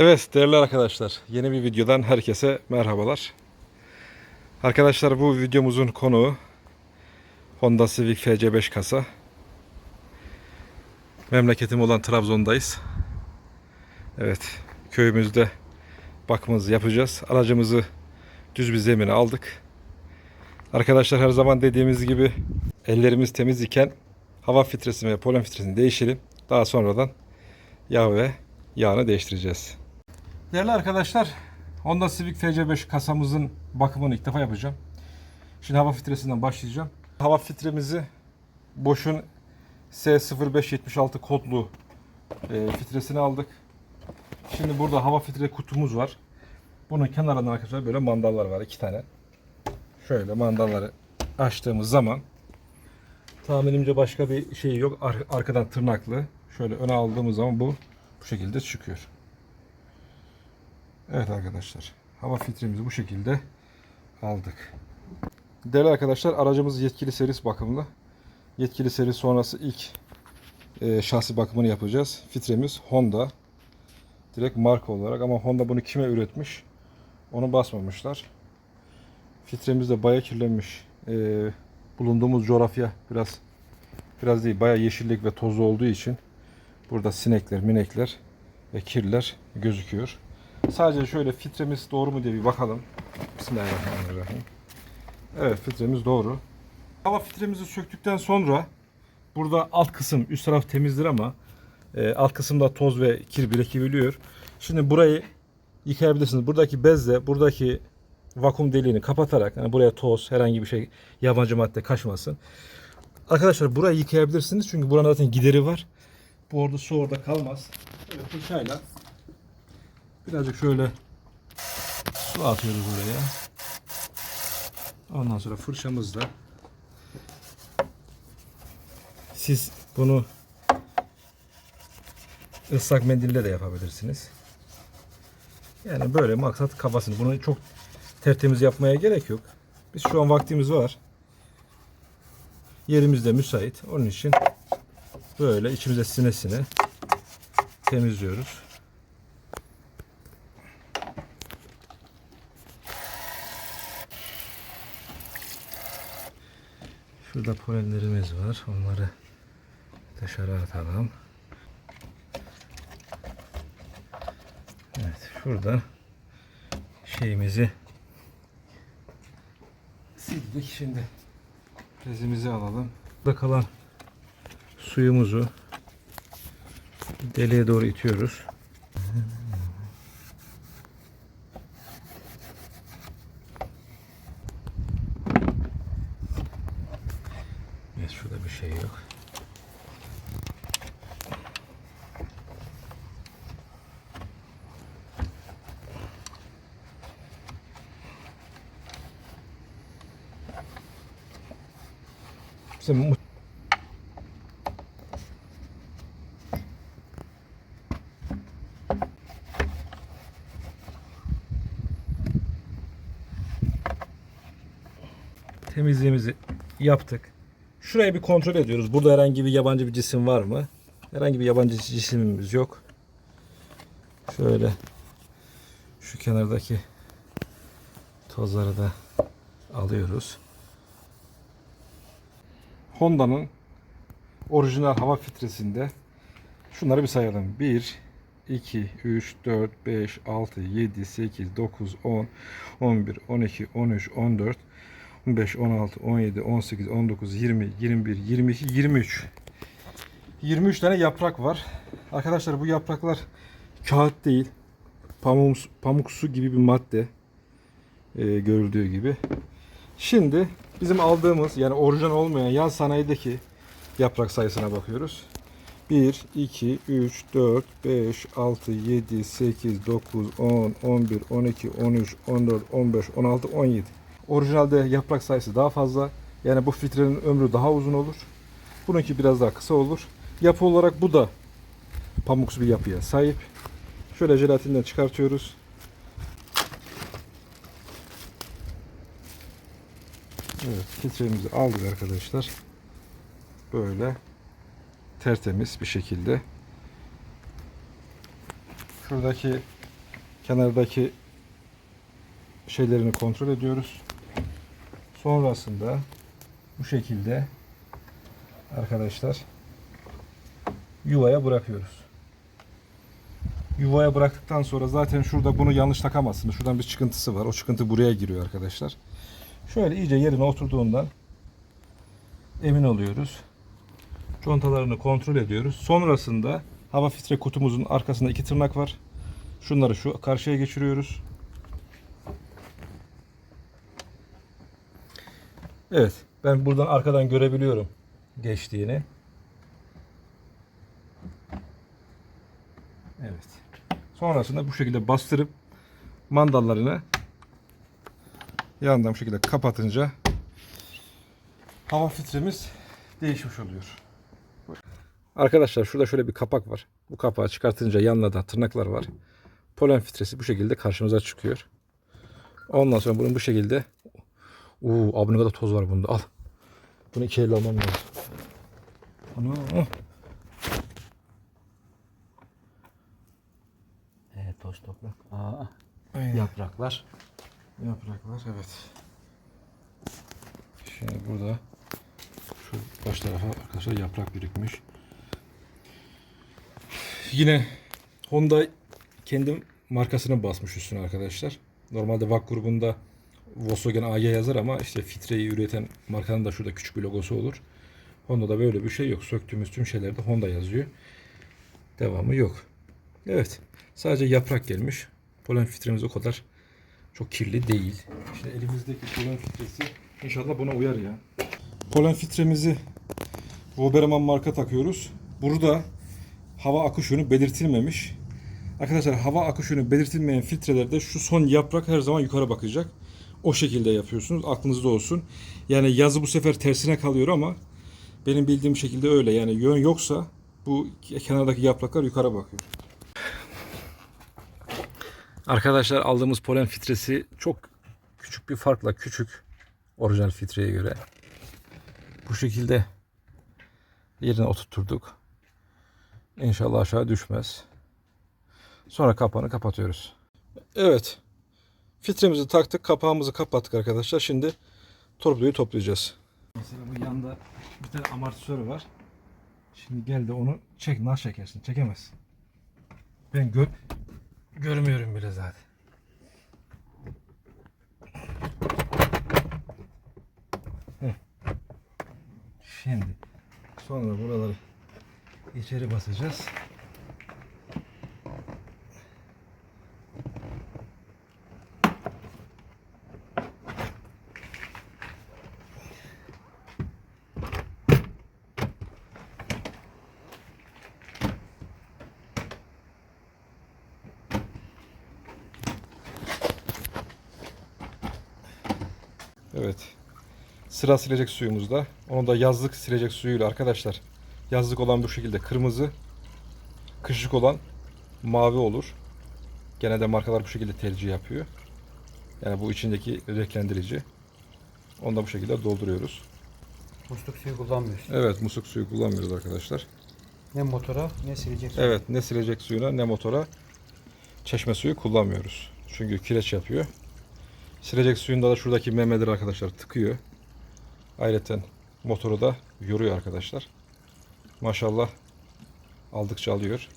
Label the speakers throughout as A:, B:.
A: Evet değerli arkadaşlar yeni bir videodan herkese merhabalar. Arkadaşlar bu videomuzun konuğu Honda Civic FC5 kasa. Memleketim olan Trabzon'dayız. Evet köyümüzde bakımızı yapacağız. Aracımızı düz bir zemine aldık. Arkadaşlar her zaman dediğimiz gibi ellerimiz temiz iken hava filtresini ve polen filtresini değişelim. Daha sonradan yağ ve yağını değiştireceğiz. Değerli arkadaşlar, Honda Civic FC5 kasamızın bakımını ilk defa yapacağım. Şimdi hava filtresinden başlayacağım. Hava filtremizi Bosch'un S0576 kodlu e, filtresini aldık. Şimdi burada hava filtre kutumuz var. Bunun kenarından arkadaşlar böyle mandallar var. iki tane. Şöyle mandalları açtığımız zaman tahminimce başka bir şey yok. Ar arkadan tırnaklı. Şöyle öne aldığımız zaman bu bu şekilde çıkıyor. Evet arkadaşlar hava filtremizi bu şekilde aldık. Değerli arkadaşlar aracımız yetkili servis bakımlı. Yetkili servis sonrası ilk e, şahsi bakımını yapacağız. Filtremiz Honda. Direkt marka olarak ama Honda bunu kime üretmiş onu basmamışlar. Filtremiz de baya kirlenmiş. E, bulunduğumuz coğrafya biraz biraz değil baya yeşillik ve tozlu olduğu için burada sinekler, minekler ve kirler gözüküyor. Sadece şöyle filtremiz doğru mu diye bir bakalım. Bismillahirrahmanirrahim. Evet filtremiz doğru. Hava filtremizi söktükten sonra burada alt kısım üst taraf temizdir ama e, alt kısımda toz ve kir birikibiliyor. Şimdi burayı yıkayabilirsiniz. Buradaki bezle buradaki vakum deliğini kapatarak yani buraya toz herhangi bir şey yabancı madde kaçmasın. Arkadaşlar burayı yıkayabilirsiniz çünkü buranın zaten gideri var. Bu orada su orada kalmaz. Böyle fırçayla Birazcık şöyle su atıyoruz buraya. Ondan sonra fırçamızla siz bunu ıslak mendille de yapabilirsiniz. Yani böyle maksat kafasını. Bunu çok tertemiz yapmaya gerek yok. Biz şu an vaktimiz var. Yerimiz de müsait. Onun için böyle içimize sine sine temizliyoruz. Şurada polenlerimiz var. Onları dışarı atalım. Evet şuradan şeyimizi sildik. Şimdi rezimizi alalım. Burada kalan suyumuzu deliğe doğru itiyoruz. İşte temizliğimizi yaptık. Şurayı bir kontrol ediyoruz. Burada herhangi bir yabancı bir cisim var mı? Herhangi bir yabancı cisimimiz yok. Şöyle şu kenardaki tozları da alıyoruz. Honda'nın orijinal hava filtresinde şunları bir sayalım. 1, 2, 3, 4, 5, 6, 7, 8, 9, 10, 11, 12, 13, 14, 15, 16, 17, 18, 19, 20, 21, 22, 23. 23 tane yaprak var. Arkadaşlar bu yapraklar kağıt değil. Pamuk, pamuk gibi bir madde. E, görüldüğü gibi. Şimdi Bizim aldığımız yani orijinal olmayan yan sanayideki yaprak sayısına bakıyoruz. 1, 2, 3, 4, 5, 6, 7, 8, 9, 10, 11, 12, 13, 14, 15, 16, 17. Orijinalde yaprak sayısı daha fazla. Yani bu filtrenin ömrü daha uzun olur. Bununki biraz daha kısa olur. Yapı olarak bu da pamuksu bir yapıya sahip. Şöyle jelatinden çıkartıyoruz. Evet filtremizi aldık arkadaşlar. Böyle tertemiz bir şekilde. Şuradaki kenardaki şeylerini kontrol ediyoruz. Sonrasında bu şekilde arkadaşlar yuvaya bırakıyoruz. Yuvaya bıraktıktan sonra zaten şurada bunu yanlış takamazsınız. Şuradan bir çıkıntısı var. O çıkıntı buraya giriyor arkadaşlar. Şöyle iyice yerine oturduğundan emin oluyoruz. Çontalarını kontrol ediyoruz. Sonrasında hava filtre kutumuzun arkasında iki tırnak var. Şunları şu karşıya geçiriyoruz. Evet. Ben buradan arkadan görebiliyorum geçtiğini. Evet. Sonrasında bu şekilde bastırıp mandallarını yandan bu şekilde kapatınca hava filtremiz değişmiş oluyor. Arkadaşlar şurada şöyle bir kapak var. Bu kapağı çıkartınca yanına da tırnaklar var. Polen filtresi bu şekilde karşımıza çıkıyor. Ondan sonra bunun bu şekilde Uuu abi toz var bunda al. Bunu iki elle almam lazım. Ana. Evet toz toprak. Aa, Aynen. yapraklar. Yapraklar evet. Şimdi burada şu baş tarafa arkadaşlar yaprak birikmiş. Yine Honda kendi markasını basmış üstüne arkadaşlar. Normalde VAK grubunda Volkswagen AG yazar ama işte fitreyi üreten markanın da şurada küçük bir logosu olur. Honda'da böyle bir şey yok. Söktüğümüz tüm şeylerde Honda yazıyor. Devamı yok. Evet. Sadece yaprak gelmiş. Polen fitremiz o kadar çok kirli değil. İşte elimizdeki polen filtresi inşallah buna uyar ya. Polen filtremizi Wolberman marka takıyoruz. Burada hava akış yönü belirtilmemiş. Arkadaşlar hava akış yönü belirtilmeyen filtrelerde şu son yaprak her zaman yukarı bakacak. O şekilde yapıyorsunuz. Aklınızda olsun. Yani yazı bu sefer tersine kalıyor ama benim bildiğim şekilde öyle. Yani yön yoksa bu kenardaki yapraklar yukarı bakıyor. Arkadaşlar aldığımız polen fitresi çok küçük bir farkla küçük orijinal fitreye göre. Bu şekilde yerine oturturduk. İnşallah aşağı düşmez. Sonra kapağını kapatıyoruz. Evet. Filtremizi taktık. Kapağımızı kapattık arkadaşlar. Şimdi torpidoyu toplayacağız. Mesela bu yanda bir tane amortisörü var. Şimdi gel de onu çek. Nasıl çekersin? Çekemezsin. Ben göp görmüyorum bile zaten. Şimdi sonra buraları içeri basacağız. Evet. Sıra silecek suyumuzda. Onu da yazlık silecek suyuyla arkadaşlar. Yazlık olan bu şekilde kırmızı. Kışlık olan mavi olur. Genelde markalar bu şekilde tercih yapıyor. Yani bu içindeki renklendirici. Onu da bu şekilde dolduruyoruz. Musluk suyu kullanmıyoruz. Evet musluk suyu kullanmıyoruz arkadaşlar. Ne motora ne silecek suyu. Evet ne silecek suyuna ne motora çeşme suyu kullanmıyoruz. Çünkü kireç yapıyor. Silecek suyunda da şuradaki memeleri arkadaşlar tıkıyor. Ayrıca motoru da yoruyor arkadaşlar. Maşallah aldıkça alıyor.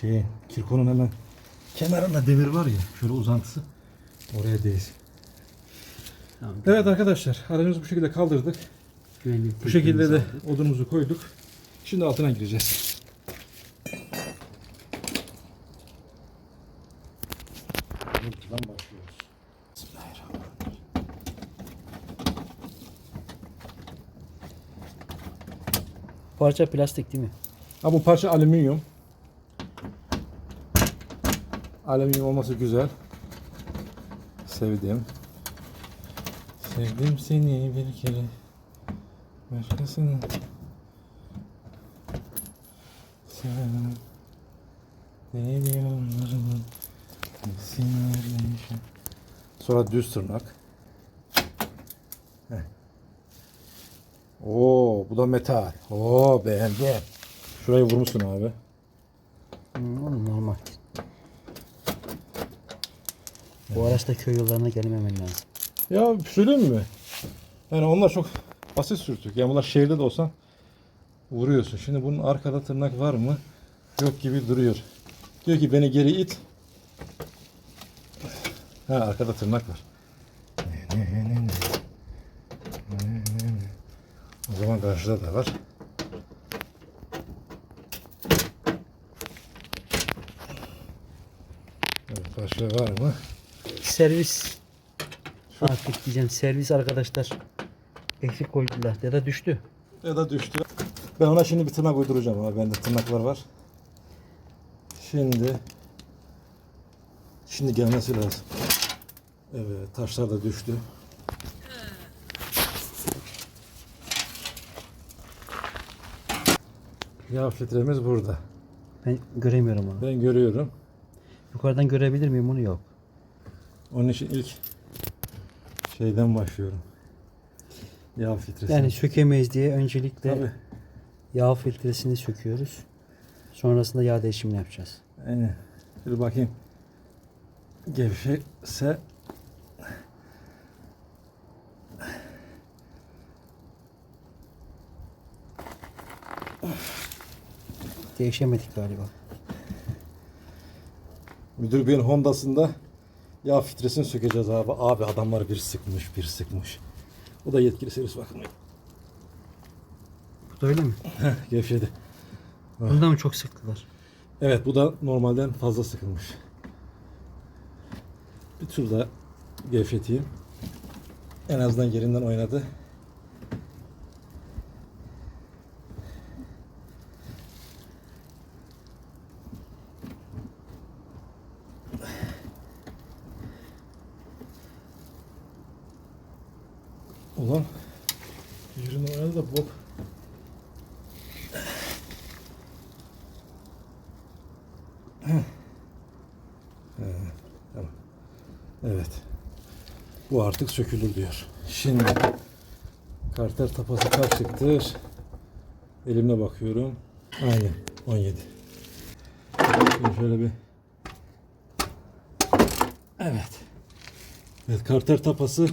A: şey kirkonun hemen kenarında demir var ya şöyle uzantısı oraya değsin. Tamam, evet arkadaşlar aracımızı bu şekilde kaldırdık. Güvenlik bu şekilde de aldık. odunumuzu koyduk. Şimdi altına gireceğiz. Parça plastik değil mi? Ha bu parça alüminyum. Alüminyum olması güzel. Sevdim. Sevdim seni bir kere. Başkasını sevemem. Ne diyorlarım? Sinirlenişim. Sonra düz tırnak. Heh. Oo, bu da metal. Oo, beğendim. Şurayı vurmuşsun abi. normal. Bu araçta köy yollarına gelmemen lazım. Ya söyleyeyim şey mü? Yani onlar çok basit sürtük. Yani bunlar şehirde de olsa vuruyorsun. Şimdi bunun arkada tırnak var mı? Yok gibi duruyor. Diyor ki beni geri it. Ha arkada tırnak var. O zaman karşıda da var. Evet, karşıda var mı? servis artık diyeceğim servis arkadaşlar eksik koydular ya da düştü. Ya da düştü. Ben ona şimdi bir tırnak uyduracağım ama bende tırnaklar var. Şimdi şimdi gelmesi lazım. Evet taşlar da düştü. Yağ filtremiz burada. Ben göremiyorum onu. Ben görüyorum. Yukarıdan görebilir miyim onu? Yok. Onun için ilk şeyden başlıyorum. Yağ filtresi. Yani sökemeyiz diye öncelikle Tabii. yağ filtresini söküyoruz. Sonrasında yağ değişimini yapacağız. Aynen. Bir bakayım. Gevşekse Değişemedik galiba. Müdür Bey'in Honda'sında ya fitresini sökeceğiz abi. Abi adamlar bir sıkmış bir sıkmış. Bu da yetkili servis bakımı. Bu da öyle mi? Gevşedi. Bunda mı çok sıktılar? Evet bu da normalden fazla sıkılmış. Bir tur da gevşeteyim. En azından yerinden oynadı. açlık sökülür diyor. Şimdi karter tapası kaç çıktır? Elimle bakıyorum. Aynen 17. Şimdi şöyle bir Evet. Evet karter tapası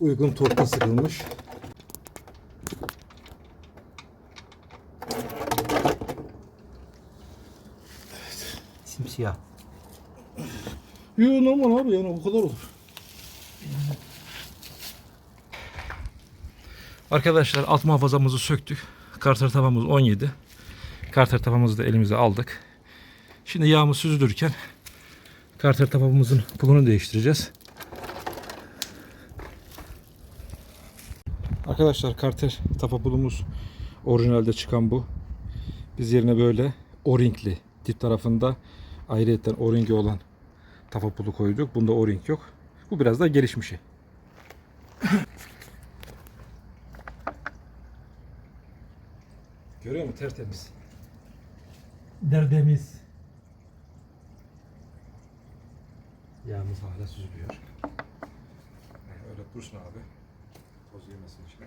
A: uygun torta sıkılmış. Evet. Simsiyah. Yok normal abi yani o kadar olur. Arkadaşlar alt muhafazamızı söktük. Karter tavamız 17. Karter tavamızı da elimize aldık. Şimdi yağımı süzülürken karter tavamızın pulunu değiştireceğiz. Arkadaşlar karter tapa pulumuz orijinalde çıkan bu. Biz yerine böyle o-ringli dip tarafında ayrıyetten o-ringi olan tapa pulu koyduk. Bunda o-ring yok. Bu biraz daha gelişmişi. Görüyor musun? Tertemiz. Derdemiz. Yağımız hala süzülüyor. öyle dursun abi. Toz yemesin içine.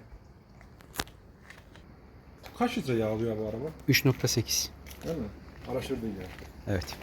A: Kaç litre yağlıyor bu araba? 3.8. Değil mi? Araştırdın ya. Evet.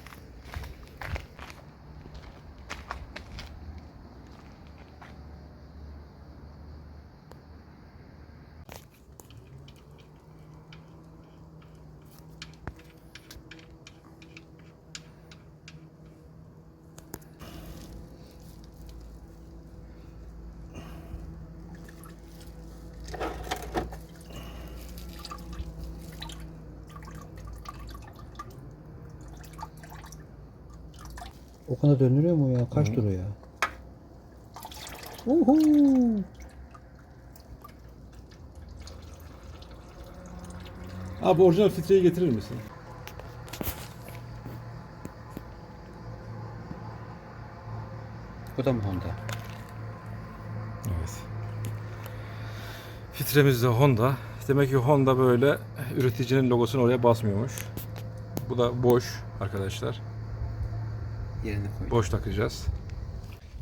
A: O kadar döndürüyor mu ya? Kaç turu ya? Uhu. Abi orijinal filtreyi getirir misin? Bu da mı Honda? Evet. Filtremiz de Honda. Demek ki Honda böyle üreticinin logosunu oraya basmıyormuş. Bu da boş arkadaşlar yerine koyacağız. Boş takacağız.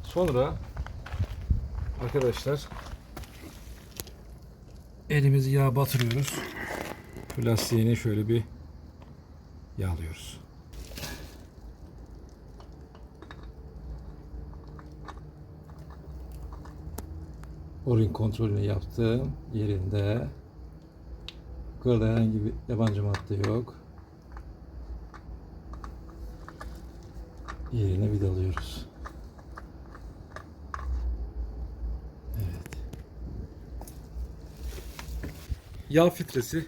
A: Sonra arkadaşlar elimizi yağ batırıyoruz. Plastiğini şöyle bir yağlıyoruz. Orin kontrolünü yaptım. Yerinde. Yukarıda herhangi bir yabancı madde yok. Yerine bir dalıyoruz. Evet. Yağ filtresi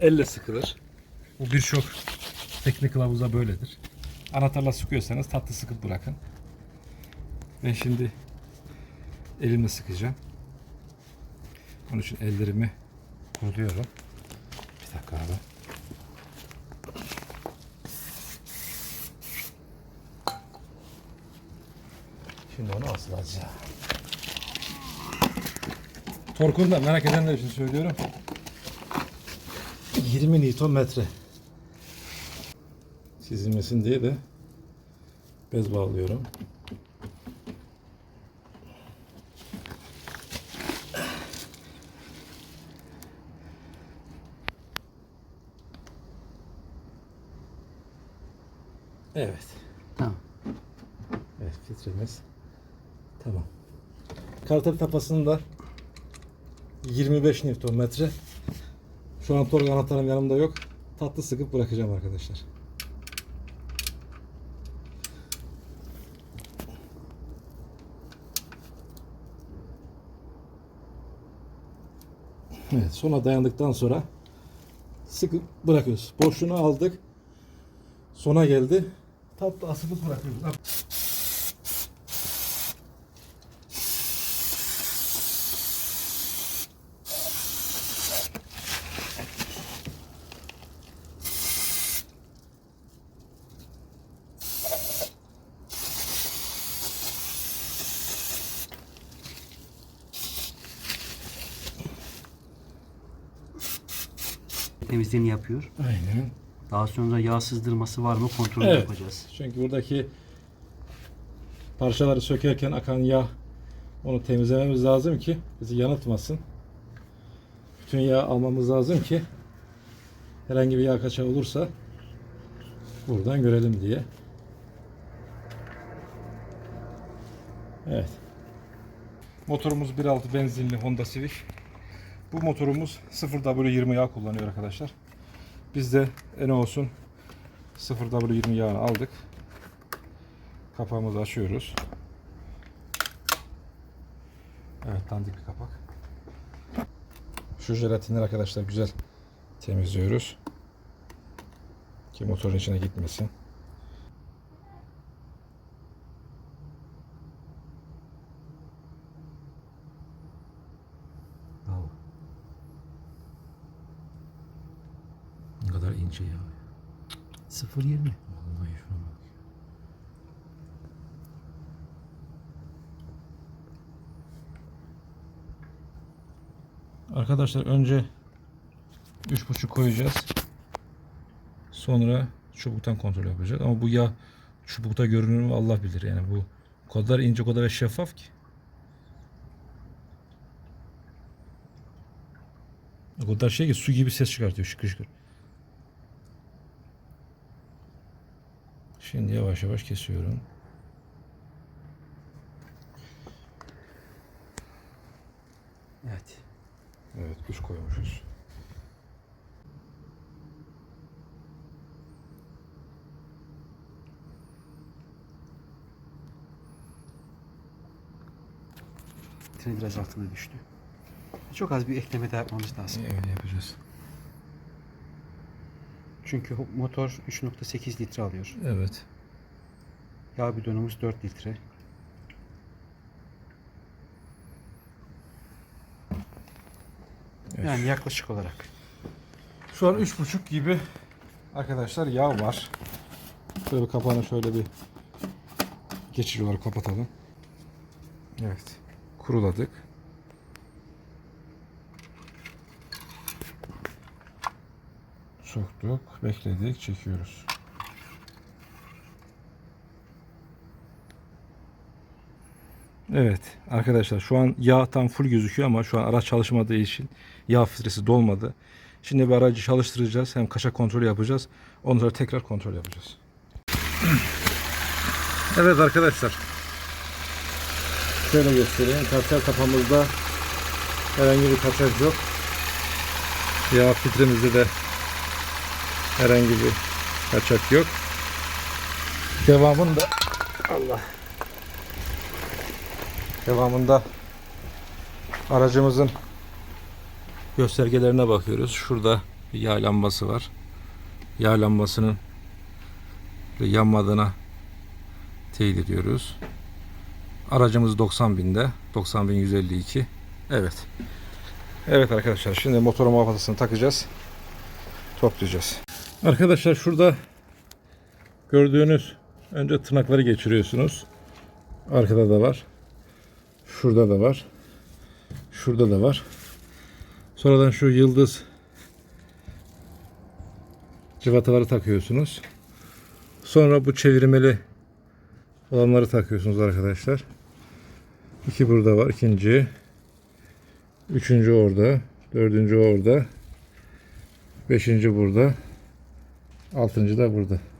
A: elle sıkılır. Bu birçok teknik kılavuzda böyledir. Anahtarla sıkıyorsanız tatlı sıkıp bırakın. Ben şimdi elimle sıkacağım. Onun için ellerimi kuruyorum. Bir dakika abi. Şimdi onu asılacağım. Torkunu da merak edenler için söylüyorum. 20 Nm çizilmesin diye de bez bağlıyorum. Evet. Tamam. Evet filtremiz Tamam. Kartal tapasının da 25 Nm. Şu an tork anahtarım yanımda yok. Tatlı sıkıp bırakacağım arkadaşlar. Evet, sona dayandıktan sonra sıkıp bırakıyoruz. Boşluğunu aldık. Sona geldi. Tatlı asılı bırakıyoruz. temizliğini yapıyor. Aynen. Daha sonra yağ sızdırması var mı kontrol evet. yapacağız. Çünkü buradaki parçaları sökerken akan yağ onu temizlememiz lazım ki bizi yanıltmasın. Bütün yağ almamız lazım ki herhangi bir yağ kaça olursa buradan görelim diye. Evet. Motorumuz 1.6 benzinli Honda Civic. Bu motorumuz 0W20 yağ kullanıyor arkadaşlar. Biz de olsun 0W20 yağını aldık. Kapağımızı açıyoruz. Evet dandik bir kapak. Şu jelatinleri arkadaşlar güzel temizliyoruz. Ki motorun içine gitmesin. Arkadaşlar önce 3.5 koyacağız. Sonra çubuktan kontrol yapacağız. Ama bu yağ çubukta görünür mü Allah bilir. Yani bu kadar ince kadar ve şeffaf ki. O kadar şey ki su gibi ses çıkartıyor şıkır şıkır. Şimdi yavaş yavaş kesiyorum. Evet. Evet kuş koymuşuz. Tren biraz altına düştü. Çok az bir ekleme daha yapmamız lazım. Öyle yapacağız. Çünkü motor 3.8 litre alıyor. Evet. Yağ bidonumuz 4 litre. Yani yaklaşık olarak. Şu an 3,5 gibi arkadaşlar yağ var. Şöyle bir kapağını şöyle bir geçiriyorlar kapatalım. Evet. Kuruladık. Soktuk, bekledik, çekiyoruz. Evet arkadaşlar şu an yağ tam full gözüküyor ama şu an araç çalışmadığı için yağ filtresi dolmadı. Şimdi bir aracı çalıştıracağız. Hem kaşa kontrol yapacağız. Onları tekrar kontrol yapacağız. Evet arkadaşlar. Şöyle göstereyim. Karşıya kapamızda herhangi bir kaçak yok. Yağ filtremizde de herhangi bir kaçak yok. Devamında Allah Devamında aracımızın göstergelerine bakıyoruz. Şurada bir yağ lambası var. Yağ lambasının yanmadığına teyit ediyoruz. Aracımız 90 binde. 90.152. Evet. Evet arkadaşlar şimdi motor muhafazasını takacağız. Toplayacağız. Arkadaşlar şurada gördüğünüz önce tırnakları geçiriyorsunuz. Arkada da var. Şurada da var. Şurada da var. Sonradan şu yıldız cıvataları takıyorsunuz. Sonra bu çevirmeli olanları takıyorsunuz arkadaşlar. İki burada var. ikinci. Üçüncü orada. Dördüncü orada. Beşinci burada. Altıncı da burada.